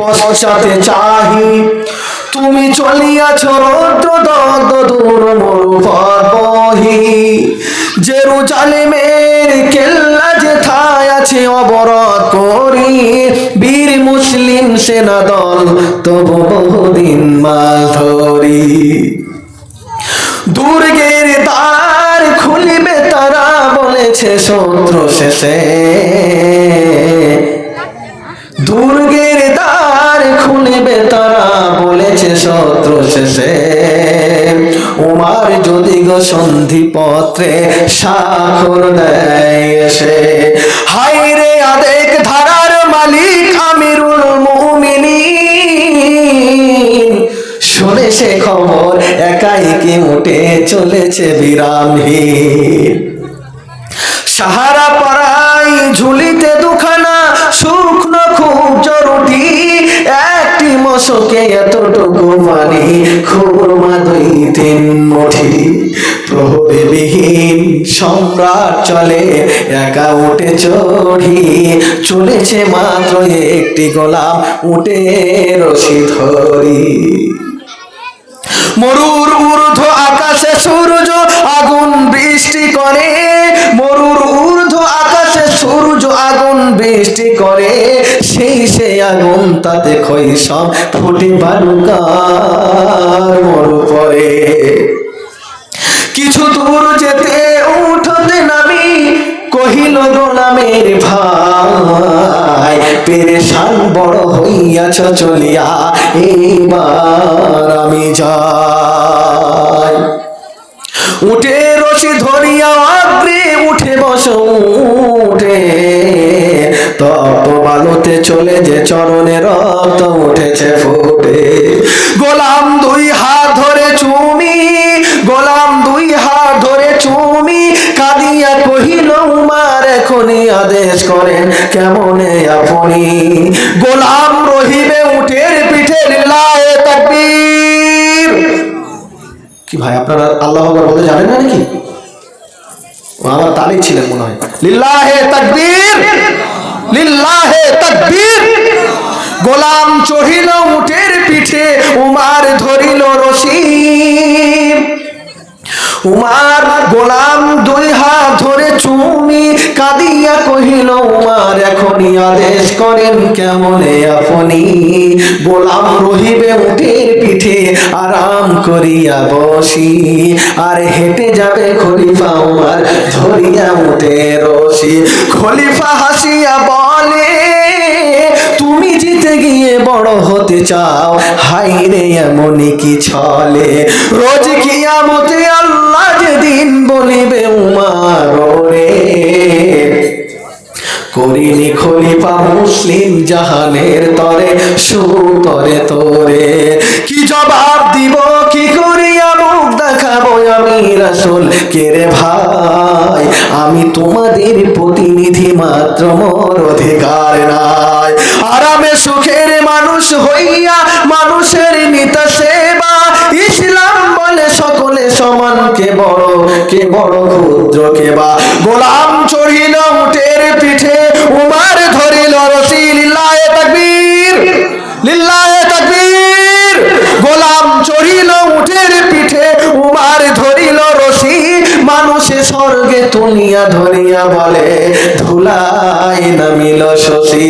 পশ্চাতে চাহি। তুমি চলিয়াছ রৌদ্র দগ্ধ দূর মরুপথ বহি। জেরুজালেমের কেল্লা যেথায় আছে অবরোধ করি। বীর মুসলিম সেনা দল তবু বহুদিন মাল ধরি। দুর্গের দ্বার খুলিবে তারা বলেছে শত্রু শেষে। যদি গো সন্ধি পত্রে স্বাক্ষর দেয় এসে। হাই রে আদেক ধারার মালিক আমিরুল মুমিনিন। শুনে সে খবর, একাই কি উঠে চলেছে বিরামহীন। সাহারা পাড়াই ঝুলিতে দুখানা শুকনো খুব জরুরি, একটি মশকে এতটুকু মানি খুরমা দুই তিন মুঠি প্রহরী বিহীন সম্রাট চলে, একা উঠে চড়ি। চলেছে মাত্র একটি গোলাম, উঠে রশি ধরি। মরুর ঊর্ধ্ব আকাশে সূর্য, আগুন বৃষ্টি তাতে ক্ষয় সব ফুটে বালুকার মরু পরে কিছু দূর যেতে উঠতে নামি, কহিল, গোলামের ভাই, পেরেশান বড় হইয়াছ, চলিয়া এইবার আমি যাই। উঠে রশি ধরিয়া আগ্রে উঠে বস, উঠে বালুতে চলে যে চরণে রক্ত উঠেছে ফুটে। গোলাম দুই হাত ধরে চুমি, গোলাম দুই হাত ধরে চুমি, কাঁদিয়া কহিল, উমার এখনই আদেশ করেন, কেমনে আপনি? গোলাম রহিবে উঠের পিঠে লায়ে তাকবীর। কি ভাই, আপনারা আল্লাহ বলতে জানেন না নাকি? আমার তালিক ছিলেন মনে হয়। লিল্লাহে তাকবীর। লিল্লাহে তাকবীর। গোলাম চড়িল উটের পিঠে, উমার ধরিল রশি উমার গোলাম দুই হাত ধরে চুমি কাঁদিয়া কহিল, উমার, এখনই আদেশ করেন কেমনে আপনি? গোলাম রহিবে উটের পিঠে, আরাম করিয়া বসি। আর হেঁটে যাবে খলিফা উমার উঠে রশি। খলিফা হাসিয়া বলে, তুমি জিতে গিয়ে বড় হতে চাও। হাই রে, এমনই কি ছলে? রোজ কিয়ামতে আল্লাহ যেদিন বলিবে উমার রে করিনি খলিফা মুসলিম জাহানের তরে, সুতরে তোরে। রাসুল কে রে ভাই? আমি তোমাদের প্রতিনিধি মাত্র, মোর অধিকার নাই। আরামে সুখের মানুষ হইয়া মানুষের নিতা সেবা। ইসলাম বলে সকলে সমান, কে বড় কে বড়, ক্ষুদ্র, কে বা। গোলাম আমাকে তুলিয়া ধরিয়া বলে ধুলাই নামিল শশী।